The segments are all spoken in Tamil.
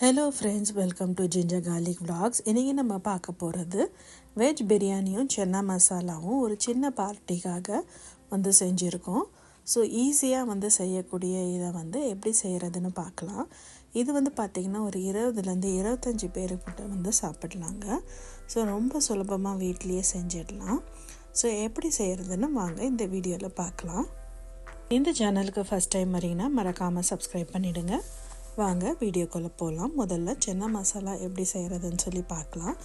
Hello friends welcome to ginger garlic vlogs இன்றைக்கி நம்ம பார்க்க போகிறது வெஜ் பிரியாணியும் சென்னா மசாலாவும் ஒரு சின்ன பார்ட்டிக்காக வந்து செஞ்சுருக்கோம். ஸோ ஈஸியாக வந்து செய்யக்கூடிய இதை வந்து எப்படி செய்கிறதுன்னு பார்க்கலாம். இது வந்து பார்த்திங்கன்னா ஒரு இருபதுலேருந்து இருபத்தஞ்சி பேருக்கிட்ட வந்து சாப்பிட்லாங்க. ஸோ ரொம்ப சுலபமாக வீட்லேயே செஞ்சிடலாம். ஸோ எப்படி செய்கிறதுன்னு வாங்க இந்த வீடியோவில் பார்க்கலாம். இந்த சேனலுக்கு ஃபஸ்ட் டைம் வரீங்கன்னா மறக்காமல் சப்ஸ்கிரைப் பண்ணிவிடுங்க வாங்க வீடியோக்குள்ளே போகலாம் முதல்ல சென்னா மசாலா எப்படி செய்கிறதுன்னு சொல்லி பார்க்கலாம்.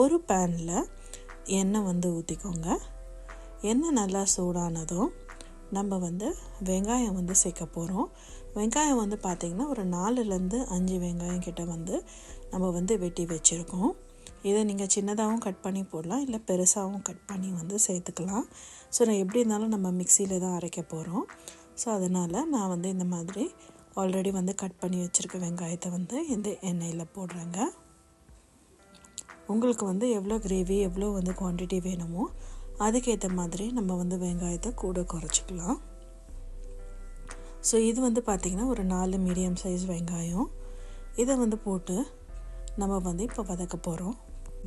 ஒரு பேனில் எண்ணெய் வந்து ஊற்றிக்கோங்க எண்ணெய் நல்லா சூடானதும் நம்ம வந்து வெங்காயம் வந்து சேர்க்க போகிறோம் வெங்காயம் வந்து பார்த்திங்கன்னா ஒரு நாலுலேருந்து அஞ்சு வெங்காயம் கிட்ட வந்து நம்ம வந்து வெட்டி வச்சுருக்கோம். இதை நீங்கள் சின்னதாகவும் கட் பண்ணி போடலாம் இல்லை பெருசாகவும் கட் பண்ணி வந்து சேர்த்துக்கலாம். ஸோ நான் எப்படி இருந்தாலும் நம்ம மிக்சியில் தான் அரைக்க போகிறோம் ஸோ அதனால் நான் வந்து இந்த மாதிரி ஆல்ரெடி வந்து கட் பண்ணி வச்சுருக்க வெங்காயத்தை வந்து இந்த எண்ணெயில் போடுறேங்க. உங்களுக்கு வந்து எவ்வளோ கிரேவி எவ்வளோ வந்து குவான்டிட்டி வேணுமோ அதுக்கேற்ற மாதிரி நம்ம வந்து வெங்காயத்தை கூட குறைச்சிக்கலாம். ஸோ இது வந்து பார்த்திங்கன்னா ஒரு நாலு மீடியம் சைஸ் வெங்காயம். இதை வந்து போட்டு நம்ம வந்து இப்போ வதக்க போகிறோம்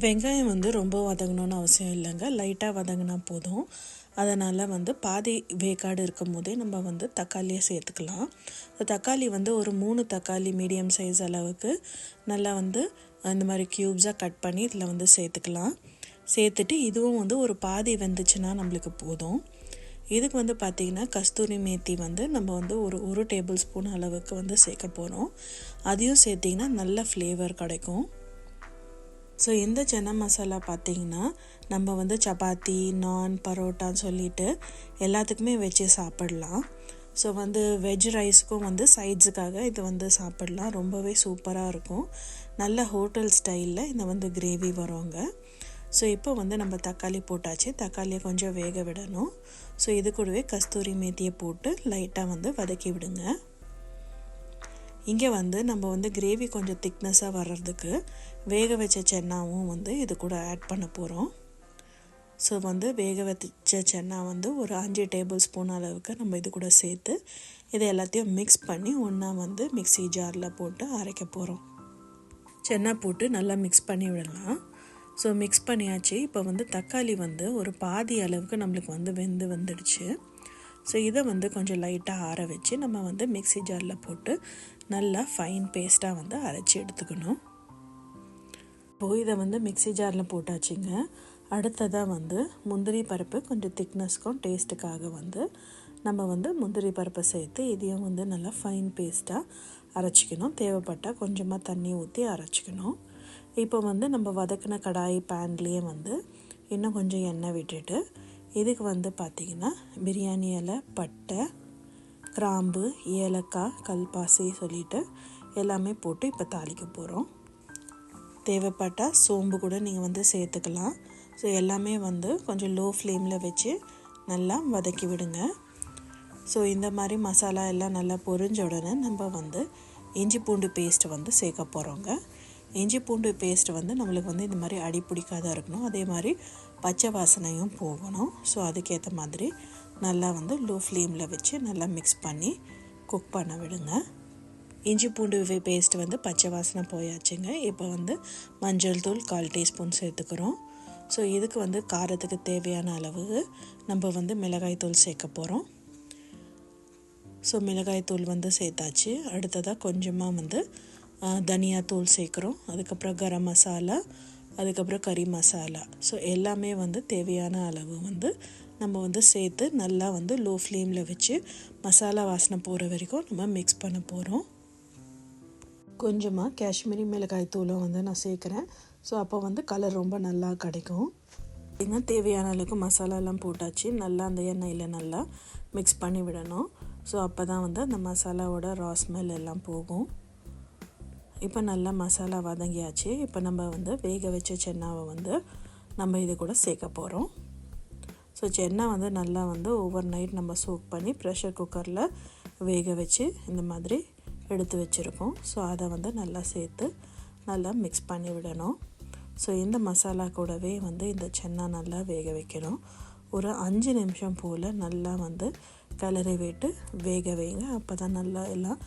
வெங்காயம் வந்து ரொம்ப வதங்கணும்னு அவசியம் இல்லைங்க. லைட்டாக வதங்கினா போதும். அதனால் வந்து பாதி வேக்காடு இருக்கும் போதே நம்ம வந்து தக்காளியை சேர்த்துக்கலாம். தக்காளி வந்து ஒரு மூணு தக்காளி மீடியம் சைஸ் அளவுக்கு நல்லா வந்து அந்த மாதிரி க்யூப்ஸாக கட் பண்ணி இதில் வந்து சேர்த்துக்கலாம். சேர்த்துட்டு இதுவும் வந்து ஒரு பாதி வெந்துச்சுன்னா நம்மளுக்கு போதும். இதுக்கு வந்து பார்த்திங்கன்னா கஸ்தூரி மேத்தி வந்து நம்ம வந்து ஒரு ஒரு டேபிள் ஸ்பூன் அளவுக்கு வந்து சேர்க்க போகிறோம் அதையும் சேர்த்திங்கன்னா நல்ல ஃப்ளேவர் கிடைக்கும். ஸோ இந்த சென்னா மசாலா பார்த்திங்கன்னா நம்ம வந்து சப்பாத்தி நான் பரோட்டான்னு சொல்லிட்டு எல்லாத்துக்குமே வச்சு சாப்பிடலாம். ஸோ வந்து வெஜ் ரைஸுக்கும் வந்து சைட்ஸுக்காக இது வந்து சாப்பிடலாம். ரொம்பவே சூப்பராக இருக்கும். நல்ல ஹோட்டல் ஸ்டைலில் இந்த வந்து கிரேவி வருவாங்க ஸோ இப்போ வந்து நம்ம தக்காளி போட்டாச்சு. தக்காளியை கொஞ்சம் வேக விடணும். ஸோ இது கூடவே கஸ்தூரி மேத்தியை போட்டு லைட்டாக வந்து வதக்கி விடுங்க. இங்கே வந்து நம்ம வந்து கிரேவி கொஞ்சம் திக்னஸாக வர்றதுக்கு வேக வச்ச சென்னாவும் வந்து இது கூட ஆட் பண்ண போகிறோம் ஸோ வந்து வேக வச்ச சென்னா வந்து ஒரு அஞ்சு டேபிள் ஸ்பூன் அளவுக்கு நம்ம இது கூட சேர்த்து இதை எல்லாத்தையும் மிக்ஸ் பண்ணி ஒன்றா வந்து மிக்ஸி ஜாரில் போட்டு அரைக்க போகிறோம் சென்னா போட்டு நல்லா மிக்ஸ் பண்ணி விடலாம். ஸோ மிக்ஸ் பண்ணியாச்சு. இப்போ வந்து தக்காளி வந்து ஒரு பாதி அளவுக்கு நம்மளுக்கு வந்து வெந்து வந்துடுச்சு. ஸோ இதை வந்து கொஞ்சம் லைட்டாக ஆற வச்சு நம்ம வந்து மிக்ஸி ஜாரில் போட்டு நல்லா ஃபைன் பேஸ்ட்டாக வந்து அரைச்சி எடுத்துக்கணும். இப்போது இதை வந்து மிக்ஸி ஜாரில் போட்டாச்சுங்க. அடுத்ததாக வந்து முந்திரி பருப்பு கொஞ்சம் திக்னஸ்க்கும் டேஸ்ட்டுக்காக வந்து நம்ம வந்து முந்திரி பருப்பை சேர்த்து இதையும் வந்து நல்லா ஃபைன் பேஸ்ட்டாக அரைச்சிக்கணும். தேவைப்பட்டால் கொஞ்சமாக தண்ணி ஊற்றி அரைச்சிக்கணும். இப்போ வந்து நம்ம வதக்கின கடாய் பேன்லேயே வந்து இன்னும் கொஞ்சம் எண்ணெய் விட்டுட்டு இதுக்கு வந்து பார்த்திங்கன்னா பிரியாணி இலை பட்டை கிராம்பு ஏலக்காய் கல்பாசி சொல்லிட்டு எல்லாமே போட்டு இப்போ தாளிக்க போகிறோம் தேவைப்பட்டால் சோம்பு கூட நீங்கள் வந்து சேர்த்துக்கலாம். ஸோ எல்லாமே வந்து கொஞ்சம் லோ ஃப்ளேமில் வச்சு நல்லா வதக்கி விடுங்க. ஸோ இந்த மாதிரி மசாலா எல்லாம் நல்லா பொரிஞ்ச உடனே நம்ம வந்து இஞ்சி பூண்டு பேஸ்ட் வந்து சேர்க்க போகிறோங்க இஞ்சி பூண்டு பேஸ்ட் வந்து நம்மளுக்கு வந்து இந்த மாதிரி அடி பிடிக்காத இருக்கணும். அதே மாதிரி பச்சை வாசனையும் போகணும். ஸோ அதுக்கேற்ற மாதிரி நல்லா வந்து லோ ஃப்ளேமில் வச்சு நல்லா மிக்ஸ் பண்ணி குக் பண்ண விடுங்க. இஞ்சி பூண்டு பேஸ்ட் வந்து பச்சை வாசனை போயாச்சுங்க. இப்போ வந்து மஞ்சள் தூள் கால் டீஸ்பூன் சேர்த்துக்கிறோம். ஸோ இதுக்கு வந்து காரத்துக்கு தேவையான அளவு நம்ம வந்து மிளகாய்த்தூள் சேர்க்க போகிறோம் ஸோ மிளகாய் தூள் வந்து சேர்த்தாச்சு. அடுத்ததாக கொஞ்சமாக வந்து தனியாத்தூள் சேர்க்குறோம். அதுக்கப்புறம் கரம் மசாலா அதுக்கப்புறம் கறி மசாலா. ஸோ எல்லாமே வந்து தேவையான அளவு வந்து நம்ம வந்து சேர்த்து நல்லா வந்து லோ ஃப்ளேமில் வச்சு மசாலா வாசனை போகிற வரைக்கும் நம்ம மிக்ஸ் பண்ண போகிறோம் கொஞ்சமாக காஷ்மீரி மிளகாய் தூளும் வந்து நான் சேர்க்குறேன். ஸோ அப்போ வந்து கலர் ரொம்ப நல்லா கிடைக்கும். பார்த்திங்கன்னா தேவையான அளவுக்கு மசாலாலாம் போட்டாச்சு நல்லா அந்த எண்ணெயில் நல்லா மிக்ஸ் பண்ணி விடணும். ஸோ அப்போ தான் வந்து அந்த மசாலாவோட ரா ஸ்மெல் எல்லாம் போகும். இப்போ நல்லா மசாலா வதங்கியாச்சு. இப்போ நம்ம வந்து வேக வச்ச சென்னாவை வந்து நம்ம இது கூட சேர்க்க போகிறோம் ஸோ சென்னா வந்து நல்லா வந்து ஓவர் நைட் நம்ம சோக் பண்ணி ப்ரெஷர் குக்கரில் வேக வச்சு இந்த மாதிரி எடுத்து வச்சுருக்கோம். ஸோ அதை வந்து நல்லா சேர்த்து நல்லா மிக்ஸ் பண்ணி விடணும். ஸோ இந்த மசாலா கூடவே வந்து இந்த சென்னா நல்லா வேக வைக்கணும். ஒரு அஞ்சு நிமிஷம் போல் நல்லா வந்து கிளறி விட்டு வேக வைங்க. அப்போ தான் நல்லா எல்லாம்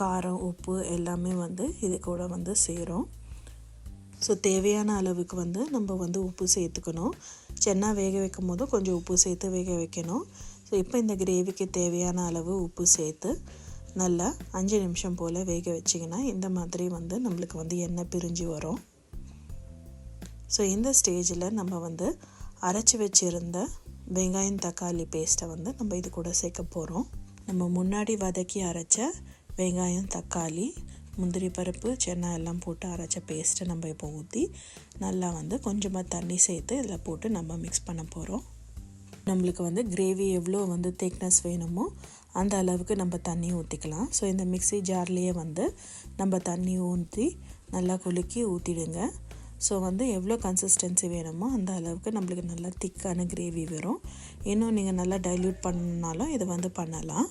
காரம் உப்பு எல்லாமே வந்து இது கூட வந்து சேரும். ஸோ தேவையான அளவுக்கு வந்து நம்ம வந்து உப்பு சேர்த்துக்கணும். சென்னா வேக வைக்கும் போது கொஞ்சம் உப்பு சேர்த்து வேக வைக்கணும். ஸோ இப்போ இந்த கிரேவிக்கு தேவையான அளவு உப்பு சேர்த்து நல்லா அஞ்சு நிமிஷம் போல் வேக வச்சிங்கன்னா இந்த மாதிரி வந்து நம்மளுக்கு வந்து எண்ணெய் பிரிஞ்சு வரும். ஸோ இந்த ஸ்டேஜில் நம்ம வந்து அரைச்சி வச்சுருந்த வெங்காயம் தக்காளி பேஸ்ட்டை வந்து நம்ம இது கூட சேர்க்க போகிறோம் நம்ம முன்னாடி வதக்கி அரைச்ச வெங்காயம் தக்காளி முந்திரி பருப்பு சென்னா எல்லாம் போட்டு அரைச்ச பேஸ்ட்டை நம்ம இப்போ ஊற்றி நல்லா வந்து கொஞ்சமாக தண்ணி சேர்த்து இதில் போட்டு நம்ம மிக்ஸ் பண்ண போகிறோம் நம்மளுக்கு வந்து கிரேவி எவ்வளோ வந்து திக்னஸ் வேணுமோ அந்த அளவுக்கு நம்ம தண்ணி ஊற்றிக்கலாம் ஸோ இந்த மிக்ஸி ஜார்லேயே வந்து நம்ம தண்ணி ஊற்றி நல்லா குலுக்கி ஊற்றிடுங்க ஸோ வந்து எவ்வளோ கன்சிஸ்டன்சி வேணுமோ அந்த அளவுக்கு நம்மளுக்கு நல்லா திக்கான கிரேவி வரும். இன்னும் நீங்கள் நல்லா டைல்யூட் பண்ணாலும் இதை வந்து பண்ணலாம்.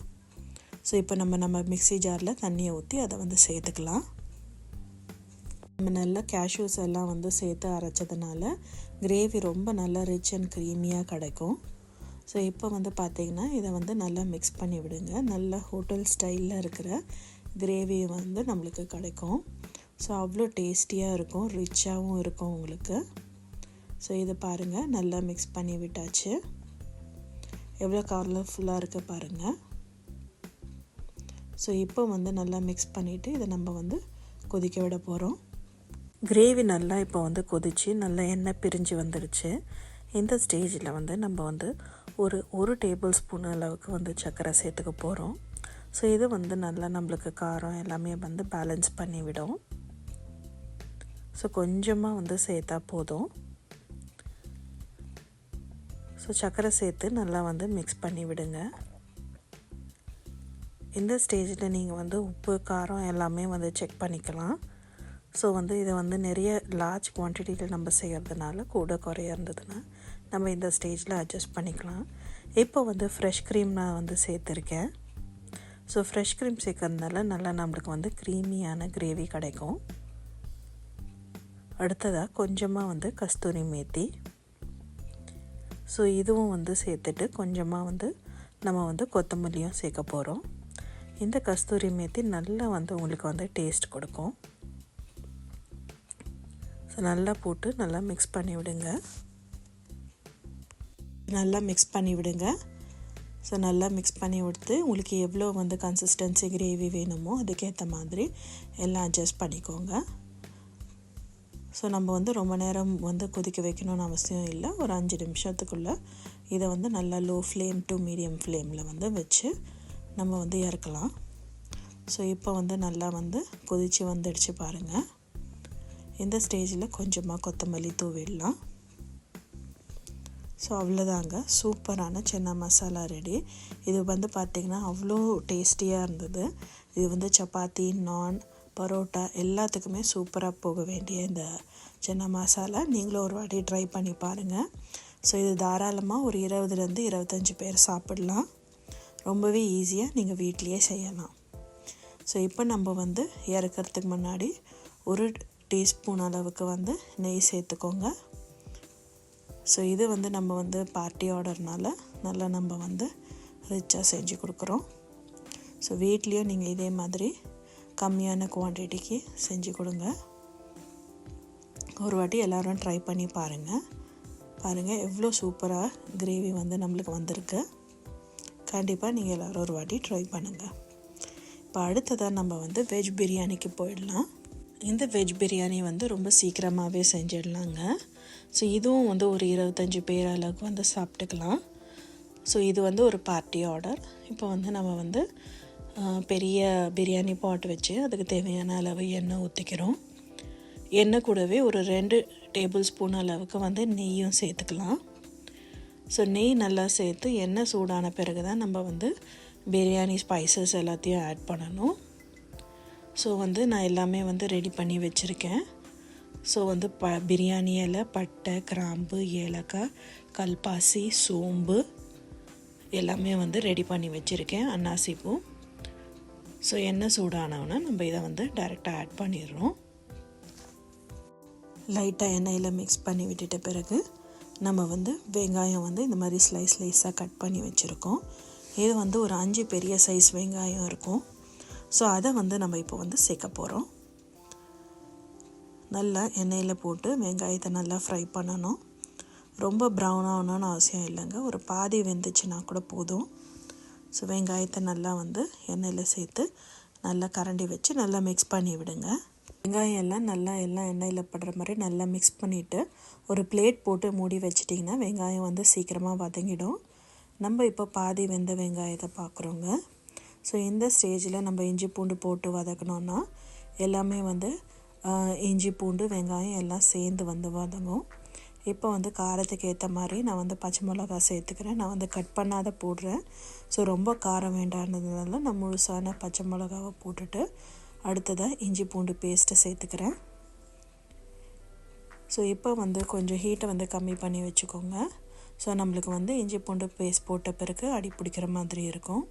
ஸோ இப்போ நம்ம நம்ம மிக்ஸி ஜாரில் தண்ணியை ஊற்றி அதை வந்து சேர்த்துக்கலாம். நம்ம நல்லா கேஷ்யூஸ் எல்லாம் வந்து சேர்த்து அரைச்சதுனால கிரேவி ரொம்ப நல்லா ரிச் அண்ட் க்ரீமியாக கிடைக்கும். ஸோ இப்போ வந்து பார்த்திங்கன்னா இதை வந்து நல்லா மிக்ஸ் பண்ணி விடுங்க. நல்ல ஹோட்டல் ஸ்டைலில் இருக்கிற கிரேவி வந்து நம்மளுக்கு கிடைக்கும். ஸோ அவ்வளோ டேஸ்டியாக இருக்கும் ரிச்சாகவும் இருக்கும் உங்களுக்கு. ஸோ இதை பாருங்கள் நல்லா மிக்ஸ் பண்ணி விட்டாச்சு. எவ்வளோ கலர்ஃபுல்லாக இருக்க பாருங்கள் ஸோ இப்போ வந்து நல்லா மிக்ஸ் பண்ணிவிட்டு இதை நம்ம வந்து கொதிக்க விட போகிறோம் கிரேவி நல்லா இப்போ வந்து கொதித்து நல்லா எண்ணெய் பிரிஞ்சு வந்துடுச்சு. இந்த ஸ்டேஜில் வந்து நம்ம வந்து ஒரு ஒரு டேபிள் ஸ்பூன் அளவுக்கு வந்து சர்க்கரை சேர்த்துக்க போகிறோம் ஸோ இது வந்து நல்லா நம்மளுக்கு காரம் எல்லாமே வந்து பேலன்ஸ் பண்ணி விடும். ஸோ கொஞ்சமாக வந்து சேர்த்தா போதும். ஸோ சர்க்கரை சேர்த்து நல்லா வந்து மிக்ஸ் பண்ணி விடுங்க. இந்த ஸ்டேஜில் நீங்கள் வந்து உப்பு காரம் எல்லாமே வந்து செக் பண்ணிக்கலாம். ஸோ வந்து இதை வந்து நிறைய லார்ஜ் குவான்டிட்டியில் நம்ம செய்கிறதுனால கூட குறைய இருந்ததுன்னா நம்ம இந்த ஸ்டேஜில் அட்ஜஸ்ட் பண்ணிக்கலாம். இப்போ வந்து ஃப்ரெஷ் க்ரீம் நான் வந்து சேர்த்துருக்கேன். ஸோ ஃப்ரெஷ் க்ரீம் சேர்க்கறதுனால நல்லா நம்மளுக்கு வந்து க்ரீமியான கிரேவி கிடைக்கும். அடுத்ததாக கொஞ்சமாக வந்து கஸ்தூரி மேத்தி. ஸோ இதுவும் வந்து சேர்த்துட்டு கொஞ்சமாக வந்து நம்ம வந்து கொத்தமல்லியும் சேர்க்க போகிறோம் இந்த கஸ்தூரி மேத்தி நல்லா வந்து உங்களுக்கு வந்து டேஸ்ட் கொடுக்கும். ஸோ நல்லா போட்டு நல்லா மிக்ஸ் பண்ணி விடுங்க. நல்லா மிக்ஸ் பண்ணி விடுங்க. ஸோ நல்லா மிக்ஸ் பண்ணி விடுத்து உங்களுக்கு எவ்வளோ வந்து கன்சிஸ்டன்சி கிரேவி வேணுமோ அதுக்கேற்ற மாதிரி எல்லாம் அட்ஜஸ்ட் பண்ணிக்கோங்க. ஸோ நம்ம வந்து ரொம்ப நேரம் வந்து கொதிக்க வைக்கணும்னு அவசியம் இல்லை. ஒரு அஞ்சு நிமிஷத்துக்குள்ளே இதை வந்து நல்லா லோ ஃப்ளேம் டு மீடியம் ஃப்ளேமில் வந்து வச்சு நம்ம வந்து இறக்கலாம். ஸோ இப்போ வந்து நல்லா வந்து கொதித்து வந்துடுச்சு பாருங்கள் இந்த ஸ்டேஜில் கொஞ்சமாக கொத்தமல்லி தூவிடலாம் ஸோ அவ்வளோதாங்க சூப்பரான சென்னா மசாலா ரெடி இது வந்து பார்த்திங்கன்னா அவ்வளோ டேஸ்டியாக இருந்தது. இது வந்து சப்பாத்தி நான் பரோட்டா எல்லாத்துக்குமே சூப்பராக போக வேண்டிய இந்த சென்னா மசாலா. நீங்களும் ஒரு வாட்டி ட்ரை பண்ணி பாருங்கள் ஸோ இது தாராளமாக ஒரு இருபதுலேருந்து இருபத்தஞ்சி பேர் சாப்பிடலாம். ரொம்பவே ஈஸியாக நீங்கள் வீட்லேயே செய்யலாம். ஸோ இப்போ நம்ம வந்து இறக்கிறதுக்கு முன்னாடி ஒரு டீஸ்பூன் அளவுக்கு வந்து நெய் சேர்த்துக்கோங்க. ஸோ இது வந்து நம்ம வந்து பார்ட்டி ஆர்டர்னால நல்லா நம்ம வந்து ரிச்சாக செஞ்சு கொடுக்குறோம். ஸோ வீட்லேயும் நீங்கள் இதே மாதிரி கம்மியான குவான்டிட்டிக்கு செஞ்சு கொடுங்க. ஒரு வாட்டி எல்லோரும் ட்ரை பண்ணி பாருங்கள் பாருங்கள் எவ்வளோ சூப்பராக கிரேவி வந்து நம்மளுக்கு வந்திருக்கு. கண்டிப்பாக நீங்கள் எல்லோரும் ஒரு வாட்டி ட்ரை பண்ணுங்கள் இப்போ அடுத்ததாக நம்ம வந்து வெஜ் பிரியாணிக்கு போயிடலாம். இந்த வெஜ் பிரியாணி வந்து ரொம்ப சீக்கிரமாகவே செஞ்சிடலாங்க. ஸோ இதுவும் வந்து ஒரு இருபத்தஞ்சி பேர் அளவுக்கு வந்து சாப்பிட்டுக்கலாம். ஸோ இது வந்து ஒரு பார்ட்டி ஆர்டர் இப்போ வந்து நம்ம வந்து பெரிய பிரியாணி பாட் வச்சு அதுக்கு தேவையான அளவு எண்ணெய் ஊற்றிக்கிறோம் எண்ணெய் கூடவே ஒரு ரெண்டு டேபிள் ஸ்பூன் அளவுக்கு வந்து நெய்யும் சேர்த்துக்கலாம். ஸோ நெய் நல்லா சேர்த்து எண்ணெய் சூடான பிறகு தான் நம்ம வந்து பிரியாணி ஸ்பைசஸ் எல்லாத்தையும் ஆட் பண்ணணும். ஸோ வந்து நான் எல்லாமே வந்து ரெடி பண்ணி வச்சுருக்கேன். ஸோ வந்து ப பிரியாணி இலை பட்டை கிராம்பு ஏலக்காய் கல்பாசி சோம்பு எல்லாமே வந்து ரெடி பண்ணி வச்சுருக்கேன். அன்னாசி பூ ஸோ எண்ணெய் சூடானவுடனே நம்ம இதை வந்து டைரெக்டாக ஆட் பண்ணிடுறோம். லைட்டாக எண்ணெயில் மிக்ஸ் பண்ணி விட்டுட்ட பிறகு நம்ம வந்து வெங்காயம் வந்து இந்த மாதிரி ஸ்லைஸ் ஸ்லைஸாக கட் பண்ணி வச்சுருக்கோம். இது வந்து ஒரு அஞ்சு பெரிய சைஸ் வெங்காயம் இருக்கும். ஸோ அதை வந்து நம்ம இப்போ வந்து சேர்க்க போகிறோம் நல்லா எண்ணெயில் போட்டு வெங்காயத்தை நல்லா ஃப்ரை பண்ணணும். ரொம்ப ப்ரௌன் ஆகணும்னு அவசியம் இல்லைங்க. ஒரு பாதி வெந்துச்சுன்னா கூட போதும். ஸோ வெங்காயத்தை நல்லா வந்து எண்ணெயில் சேர்த்து நல்லா கரண்டி வச்சு நல்லா மிக்ஸ் பண்ணி விடுங்க. வெங்காயம் எல்லாம் நல்லா எல்லாம் எண்ணெயில் படுற மாதிரி நல்லா மிக்ஸ் பண்ணிவிட்டு ஒரு பிளேட் போட்டு மூடி வச்சிட்டிங்கன்னா வெங்காயம் வந்து சீக்கிரமாக வதங்கிடும். நம்ம இப்போ பாதி வெந்த வெங்காயத்தை பார்க்குறோங்க ஸோ இந்த ஸ்டேஜில் நம்ம இஞ்சி பூண்டு போட்டு வதக்கணுன்னா எல்லாமே வந்து இஞ்சி பூண்டு வெங்காயம் எல்லாம் சேர்ந்து வந்து வதங்கும். இப்போ வந்து காரத்துக்கு ஏற்ற மாதிரி நான் வந்து பச்சை மிளகா சேர்த்துக்கிறேன். நான் வந்து கட் பண்ணாத போடுறேன். ஸோ ரொம்ப காரம் வேண்டானதுனால நான் முழுசான பச்சை மிளகாவை போட்டுட்டு அடுத்ததாக இஞ்சி பூண்டு பேஸ்ட்டை சேர்த்துக்கிறேன். ஸோ இப்போ வந்து கொஞ்சம் ஹீட்டை வந்து கம்மி பண்ணி வச்சுக்கோங்க. ஸோ நம்மளுக்கு வந்து இஞ்சி பூண்டு பேஸ்ட் போட்ட பிறகு அடி பிடிக்கிற மாதிரி இருக்கும்.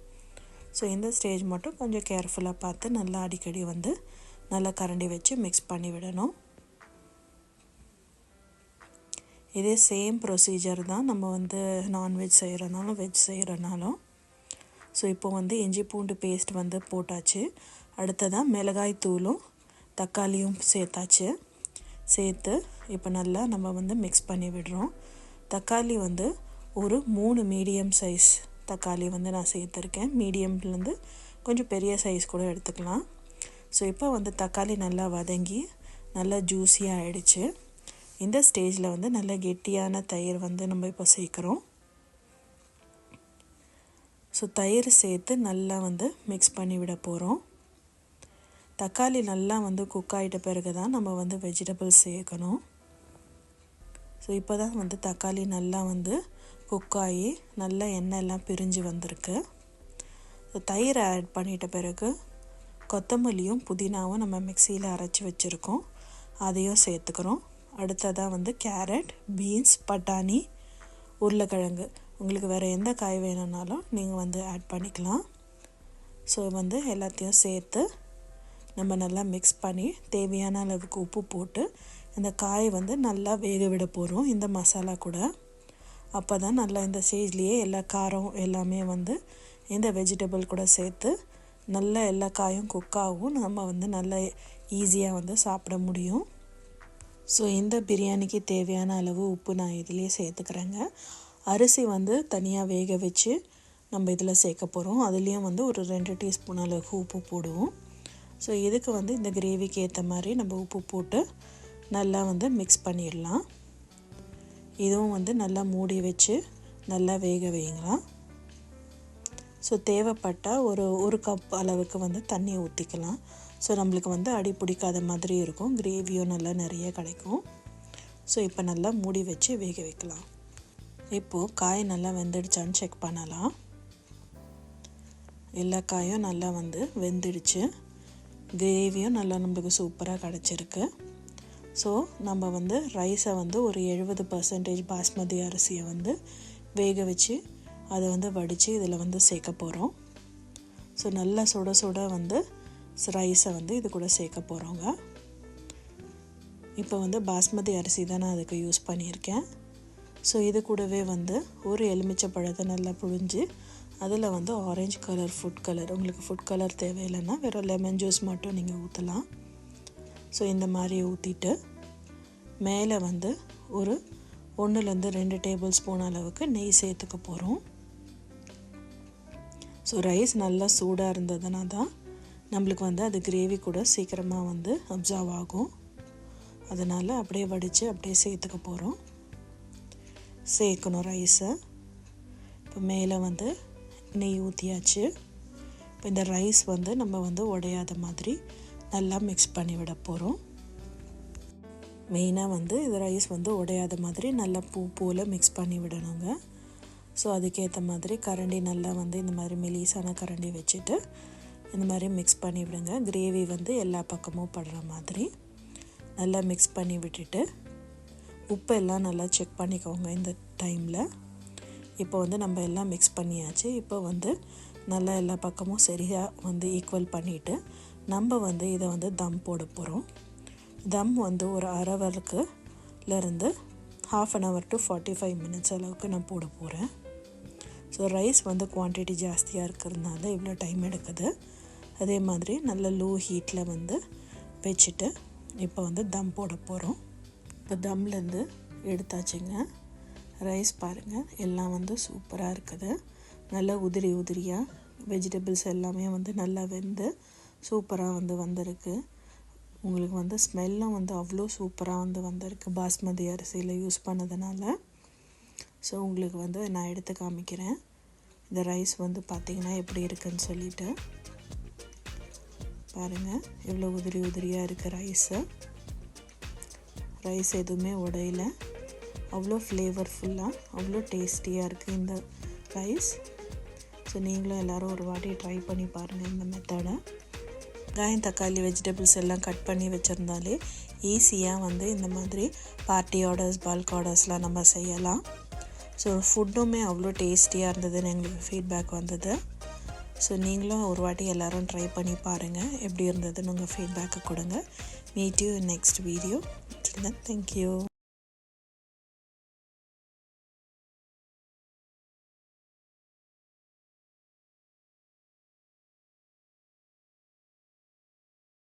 ஸோ இந்த ஸ்டேஜ் மட்டும் கொஞ்சம் கேர்ஃபுல்லாக பார்த்து நல்லா அடிக்கடி வந்து நல்லா கரண்டி வச்சு மிக்ஸ் பண்ணி விடணும். இதே சேம் ப்ரொசீஜர் தான் நம்ம வந்து நான்வெஜ் செய்கிறனாலும் வெஜ் செய்கிறனாலும் ஸோ இப்போ வந்து இஞ்சி பூண்டு பேஸ்ட் வந்து போட்டாச்சு. அடுத்ததாக மிளகாய் தூளும் தக்காளியும் சேர்த்தாச்சு. சேர்த்து இப்போ நல்லா நம்ம வந்து மிக்ஸ் பண்ணி விடுறோம். தக்காளி வந்து ஒரு மூணு மீடியம் சைஸ் தக்காளி வந்து நான் சேர்த்துருக்கேன். மீடியம்லேருந்து கொஞ்சம் பெரிய சைஸ் கூட எடுத்துக்கலாம். ஸோ இப்போ வந்து தக்காளி நல்லா வதங்கி நல்லா ஜூஸியாக ஆகிடுச்சு இந்த ஸ்டேஜில் வந்து நல்ல கெட்டியான தயிர் வந்து நம்ம இப்போ சேர்க்குறோம். ஸோ தயிர் சேர்த்து நல்லா வந்து மிக்ஸ் பண்ணி விட போகிறோம் தக்காளி நல்லா வந்து குக் ஆகிட்ட பிறகு தான் நம்ம வந்து வெஜிடபிள்ஸ் சேர்க்கணும். ஸோ இப்போ தான் வந்து தக்காளி நல்லா வந்து குக் ஆகி நல்லா எண்ணெய் எல்லாம் பிரிஞ்சு வந்திருக்கு. ஸோ தயிர் ஆட் பண்ணிட்ட பிறகு கொத்தமல்லியும் புதினாவும் நம்ம மிக்சியில் அரைச்சி வச்சுருக்கோம். அதையும் சேர்த்துக்கிறோம். அடுத்ததாக வந்து கேரட் பீன்ஸ் பட்டாணி உருளைக்கிழங்கு. உங்களுக்கு வேறு எந்த காய் வேணும்னாலும் நீங்கள் வந்து ஆட் பண்ணிக்கலாம். ஸோ வந்து எல்லாத்தையும் சேர்த்து நம்ம நல்லா மிக்ஸ் பண்ணி தேவையான அளவுக்கு உப்பு போட்டு இந்த காய் வந்து நல்லா வேக விட போகிறோம் இந்த மசாலா கூட. அப்போ தான் நல்லா இந்த ஸ்டேஜ்லேயே எல்லா காரம் எல்லாமே வந்து இந்த வெஜிடபிள் கூட சேர்த்து நல்லா எல்லா காயும் குக் ஆகும். நம்ம வந்து நல்லா ஈஸியாக வந்து சாப்பிட முடியும். ஸோ இந்த பிரியாணிக்கு தேவையான அளவு உப்பு நான் இதிலே சேர்த்துக்கிறேங்க. அரிசி வந்து தனியாக வேக வச்சு நம்ம இதில் சேர்க்க போகிறோம் அதுலேயும் வந்து ஒரு ரெண்டு டீஸ்பூன் அளவுக்கு உப்பு போடுவோம். ஸோ இதுக்கு வந்து இந்த கிரேவிக்கு ஏற்ற மாதிரி நம்ம உப்பு போட்டு நல்லா வந்து மிக்ஸ் பண்ணிடலாம். இதுவும் வந்து நல்லா மூடி வச்சு நல்லா வேக வைங்களாம் ஸோ தேவைப்பட்டால் ஒரு ஒரு கப் அளவுக்கு வந்து தண்ணி ஊற்றிக்கலாம் ஸோ நம்மளுக்கு வந்து அடி பிடிக்காத மாதிரி இருக்கும். கிரேவியும் நல்லா நிறைய கிடைக்கும். ஸோ இப்போ நல்லா மூடி வச்சு வேக வைக்கலாம். இப்போது காய் நல்லா வெந்துடுச்சான்னு செக் பண்ணலாம். எல்லா காயும் நல்லா வந்து வெந்துடுச்சு. கிரேவியும் நல்லா நம்மளுக்கு சூப்பராக கிடச்சிருக்கு. ஸோ நம்ம வந்து ரைஸை வந்து ஒரு எழுபது பர்சன்டேஜ் பாஸ்மதி அரிசியை வந்து வேக வச்சு அதை வந்து வடித்து இதில் வந்து சேர்க்க போகிறோம் ஸோ நல்லா சுட சுட வந்து ரைஸை வந்து இது கூட சேர்க்க போகிறோங்க இப்போ வந்து பாஸ்மதி அரிசி தான் நான் அதுக்கு யூஸ் பண்ணியிருக்கேன். ஸோ இது கூடவே வந்து ஒரு எலுமிச்சை பழத்தை நல்லா புழிஞ்சு அதில் வந்து ஆரஞ்சு கலர் ஃபுட் கலர் உங்களுக்கு ஃபுட் கலர் தேவையில்லைன்னா வெறும் லெமன் ஜூஸ் மட்டும் நீங்கள் ஊற்றலாம் ஸோ இந்த மாதிரி ஊற்றிட்டு மேலே வந்து ஒரு ஒன்றுலேருந்து ரெண்டு டேபிள் ஸ்பூன் அளவுக்கு நெய் சேர்த்துக்க போகிறோம் ஸோ ரைஸ் நல்லா சூடாக இருந்ததுன்னா தான் நம்மளுக்கு வந்து அது கிரேவி கூட சீக்கிரமாக வந்து அப்சர்வ் ஆகும். அதனால் அப்படியே வடித்து அப்படியே சேர்த்துக்க போகிறோம் சேர்க்கணும் ரைஸை இப்போ மேலே வந்து நெய் ஊற்றியாச்சு இப்போ இந்த ரைஸ் வந்து நம்ம வந்து உடையாத மாதிரி நல்லா மிக்ஸ் பண்ணி விட போகிறோம் மெயினாக வந்து இது ரைஸ் வந்து உடையாத மாதிரி நல்லா பூ பூவில் மிக்ஸ் பண்ணி விடணுங்க. ஸோ அதுக்கேற்ற மாதிரி கரண்டி நல்லா வந்து இந்த மாதிரி மெலிசான கரண்டி வச்சுட்டு இந்த மாதிரி மிக்ஸ் பண்ணி விடுங்க. கிரேவி வந்து எல்லா பக்கமும் படுற மாதிரி. நல்லா மிக்ஸ் பண்ணி விட்டுட்டு உப்பு எல்லாம் நல்லா செக் பண்ணிக்கோங்க இந்த டைமில் இப்போ வந்து நம்ம எல்லாம் மிக்ஸ் பண்ணியாச்சு. இப்போ வந்து நல்லா எல்லா பக்கமும் சரியாக வந்து ஈக்குவல் பண்ணிவிட்டு நம்ம வந்து இதை வந்து தம் போட போகிறோம் தம் வந்து ஒரு அரை இருந்து half an hour to forty five minutes அளவுக்கு நான் போட போகிறேன் ஸோ ரைஸ் வந்து குவான்டிட்டி ஜாஸ்தியாக இருக்கிறதுனால இவ்வளோ டைம் எடுக்குது. அதே மாதிரி நல்ல லோ ஹீட்டில் வந்து வச்சுட்டு இப்போ வந்து தம் போட போகிறோம் இப்போ தம்லேருந்து எடுத்தாச்சுங்க. ரைஸ் பாருங்கள் எல்லாம் வந்து சூப்பராக இருக்குது. நல்லா உதிரி உதிரியாக வெஜிடபிள்ஸ் எல்லாமே வந்து நல்லா வெந்து சூப்பராக வந்து வந்திருக்கு. உங்களுக்கு வந்து ஸ்மெல்லும் வந்து அவ்வளோ சூப்பராக வந்து வந்திருக்கு. பாஸ்மதி அரிசியில் யூஸ் பண்ணதுனால. ஸோ உங்களுக்கு வந்து நான் எடுத்து காமிக்கிறேன். இந்த ரைஸ் வந்து பார்த்திங்கன்னா எப்படி இருக்குன்னு சொல்லிவிட்டு பாருங்கள் எவ்வளோ உதிரி உதிரியாக இருக்குது ரைஸு ரைஸ் எதுவுமே உடையில. அவ்வளோ ஃப்ளேவர்ஃபுல்லாக அவ்வளோ டேஸ்டியாக இருக்குது இந்த ரைஸ் ஸோ நீங்களும் எல்லோரும் ஒரு வாட்டி ட்ரை பண்ணி பாருங்கள் இந்த மெத்தடை வெங்காயம் தக்காளி வெஜிடபிள்ஸ் எல்லாம் கட் பண்ணி வச்சுருந்தாலே ஈஸியாக வந்து இந்த மாதிரி பார்ட்டி ஆர்டர்ஸ் பல்க் ஆர்டர்ஸ்லாம் நம்ம செய்யலாம். ஸோ ஃபுட்டுமே அவ்வளோ டேஸ்டியாக இருந்ததுன்னு எங்களுக்கு ஃபீட்பேக் வந்தது. ஸோ நீங்களும் ஒரு வாட்டி எல்லோரும் ட்ரை பண்ணி பாருங்கள் எப்படி இருந்ததுன்னு உங்கள் ஃபீட்பேக்கை கொடுங்க. Meet you next video thank you